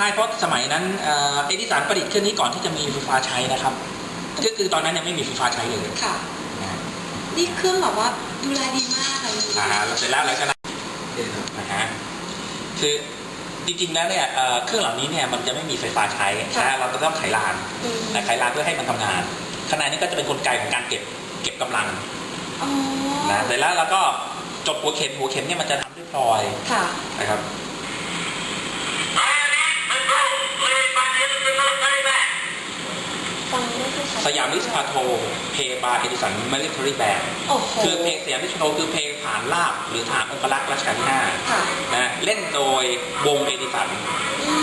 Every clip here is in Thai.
ช่เพราะสมัยนั้นเอ่อเอดิสันประดิษฐ์เครื่องนี้ก่อนที่จะมีไฟฟ้าใช้นะครับก็คือตอนนั้นยังไม่มีไฟฟ้าใช้เลยค่ะนะฮะนี่เครื่องแบบว่าดูแลดีมากเลยอ่าฮะแล้วเสร็จแล้วหลังจากนั้นนะฮะคือจริงๆแล้วเนี่ยเอ่อเครื่องเหล่านี้เนี่ยมันจะไม่มีไฟฟ้าใช้นะฮะเราจะต้องไขลานอืมนะไขลานเพื่อให้มันทำงานข้างในนี้ก็จะเป็นกลไกของการเก็บเก็บกำลังอ๋อนะเสร็จแล้วเราก็จบหัวเข็มหัวเข็มเนี่ยมันจะทำด้วยพลอยค่ะนะครับ สยามริชพาโทเพย์บาร์เอดิสันมิลิเทอรี่แบนโอ้โหคือเพลงสยามริชพาโทคือเพลงฐานลาบหรือฐานองครักษ์รัชกาลที่ห้าค่ะนะเล่นโดยวงเอดิสันอื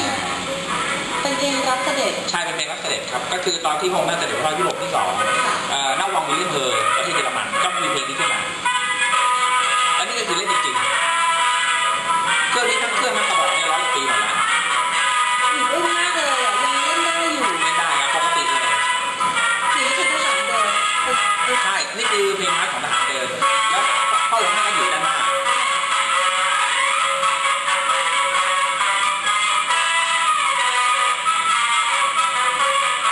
มเป็นเพลงรับเสด็จใช่เป็นเพลงรับเสด็จครับ ก็คือตอนที่พระองค์น่าจะเสด็จพระราชยุโรปที่สอง นี่คือเพลงม้าของทหารเดินแล้วเข้าห้าก็อยู่ด้านหน้า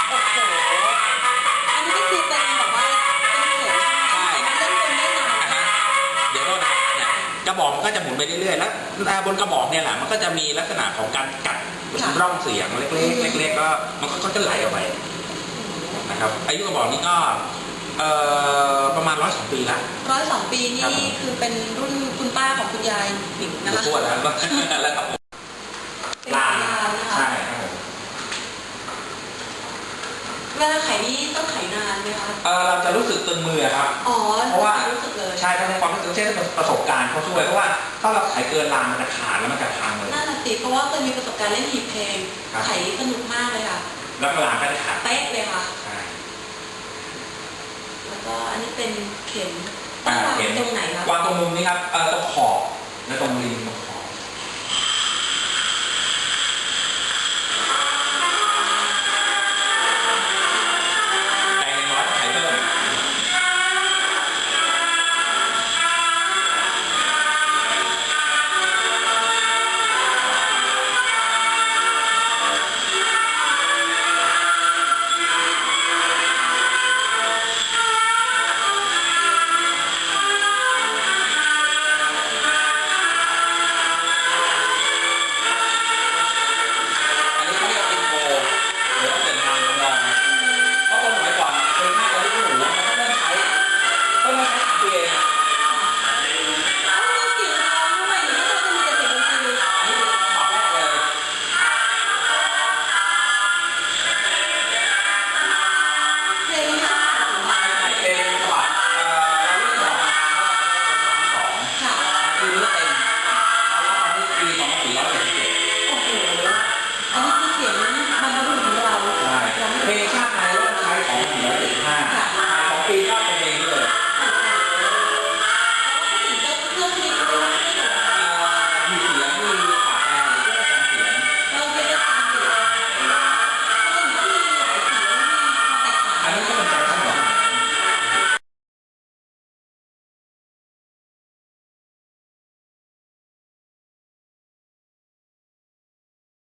โอ้โห อันนี้ก็คือเป็นแบบว่าเป็นเข็มใช่เล่นคนได้นานอ่าฮะเดี๋ยวโทษนะครับเนี่ยกระบอกมันก็จะหมุนไปเรื่อยๆแล้วบนกระบอกเนี่ยแหละมันก็จะมีลักษณะของการกัดร่องเสียงเล็กๆเล็กๆก็มันก็จะไหลออกไปนะครับอายุกระบอกนี้ก็ เอ่อประมาณร้อยสองปีละ ร้อยสองปีครับนี่คือเป็นรุ่นคุณป้าของคุณยายหนิงอนะยู่คะทั่วแล้วก็แล้วครับผมเป็นลานนะคะใช่ครับผมเวลาไขนี่ต้องไขนานไหมคะ เอ่อเราจะรู้สึกตึงมือครับ อ๋อเพราะว่า รู้สึกเลย ใช่เพราะในความรู้สึกใช่ประสบการณ์เขาช่วยเพราะว่าถ้าเราไขเกินลางมันจะขาดแล้วมันจะพังเลย น่าจะติเพราะว่าเคยมีประสบการณ์เล่นหีบเพลง ครับ ไขสนุกมากเลยค่ะ แล้วลางก็จะขาดเป๊ะเลยค่ะ ใช่แล้ว ก็อันนี้เป็นเข็มอ่าต้องวางเข็มตรงไหนคะวางตรงมุมนี้ครับเอ่อตรงขอบและตรงริมตรงข